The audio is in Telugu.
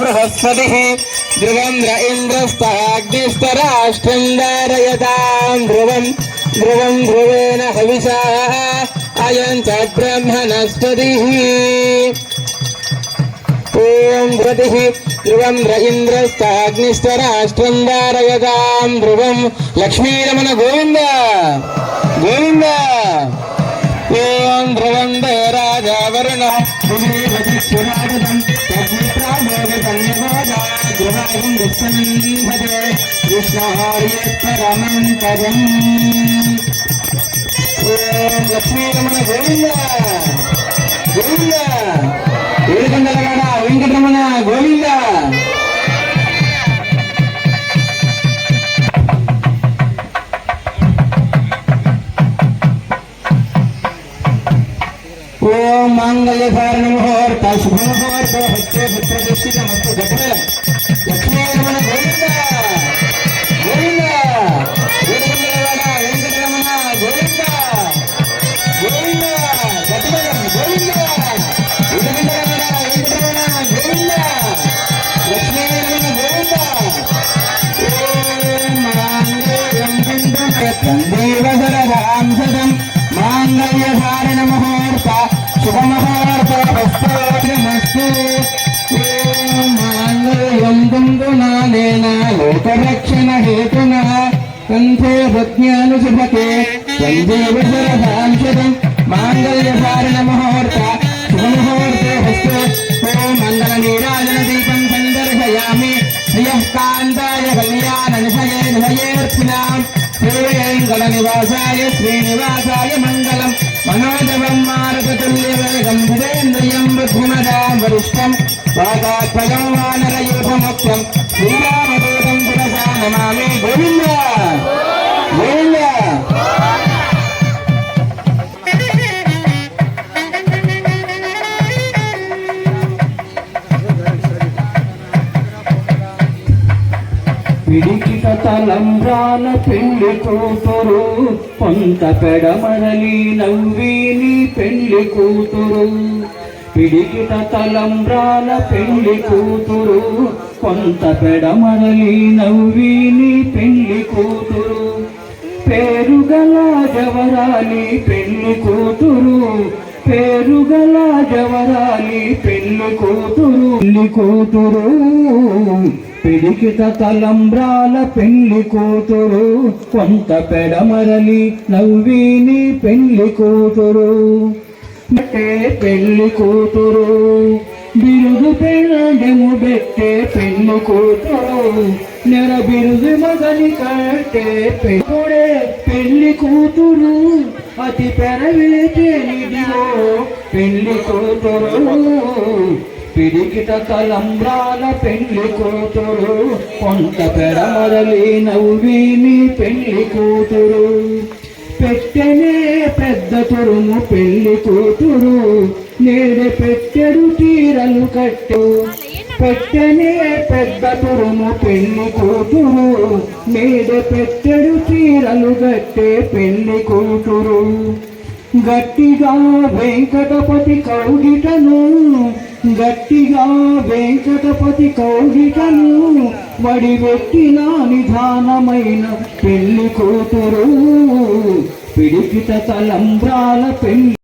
बृहस्पति ध्रुवन्द्र इन्द्रस्तहाग्निस्तराष्ट्रम् ध्रुव ध्रुवम् ध्रुवम् ध्रुवेण हविषाः अयम् च ब्रह्मणस्पतिः। ॐ ध्रुतिः ध्रुवम् इन्द्रस्तहाग्निस्तराष्ट्रम् धारयताम् ध्रुवम् लक्ष्मीरमण गोविन्द गोविन्द। ॐ ध्रुवन्दे राजा वरुण ముహూర్త హస్తే పుత్రదృష్టిక మస్తు గతబలం లక్ష్మీరమణ గోవింద గోవింద ఏడుకొండలవాడ వెంకటరమణ గోవింద గోవింద గతబలం గోవింద ఏడుకొండలవాడ వెంకటరమణ గోవింద లక్ష్మీరమణ గోవింద ఓం మాంగళ్యం దేవసరదాంశదం சதம் மாங்கல்யதாரண முகூர்த்த சுபமுகூர்த்த வஸ்தோத்திரமஸ்து மாங்கல்யம் துந்துன लोकरक्षण हेतुनः कण्ठे भज्ञानुसुभते सञ्जीवसरभांशतम् माङ्गल्यधारणमुहूर्त शुभमुहूर्ते हस्ते ॐ मङ्गलनीराजनदीपम् सन्दर्शयामि श्रियः कान्ताय कल्याणनिभये निभयेऽर्पिणाम् श्रीवेङ्कटनिवासाय श्रीनिवासाय मङ्गलम् मनोजवम् मारुततुल्यवेगम् भुवेन्द्रियम् बुद्धिमदाम् वरिष्ठम् वातात्मजम् वानरयो పిడికిట తలంబ్రాల పెళ్ళి కూతురు కొంత పెడమరలి నవ్వి నీ పెళ్ళి కూతురు పిడికిట తలంబ్రాల పెళ్ళి కూతురు కొంత పెడమరలి నవ్విని పెళ్ళి కూతురు. పేరుగల జవరాలి పెళ్ళి కూతురు పేరుగల జవరాలి పెళ్ళి కూతురు. పెళ్ళి కూతురు పిడికిట తలంబ్రాల పెళ్ళి కూతురు కొంత పెడమరలి నవ్విని పెళ్ళి కూతురు. బెట్టే పెళ్ళి కూతురు. బిరుదు పెళ్ళము బెట్టే పెళ్ళి కూతురు. నెర బిరుదు మగని కట్టే పెళ్ళుడే పెళ్ళి కూతురు. అతి పెరవేటేనిదిగో పెళ్ళి కూతురు. పిరికిట తలంబ్రాల పెళ్ళి కూతురు. కొంత పెడమరలి నవ్విని పెళ్ళి కూతురు. పెట్టెనే పెద్ద తురుము పెళ్ళి కూతురు పెట్టు. పెట్టనే పెద్ద తురుము పెళ్ళి కూతురు. నేడు పెట్టడు చీరలు గట్టే పెళ్ళి కూతురు. గట్టిగా వెంకటపతి కౌగిటను గట్టిగా వెంకటపతి కౌగిటను వడివెట్టిన నిధానమైన పెళ్ళి కూతురు. పిడికిత తలంబ్రాల పెళ్ళి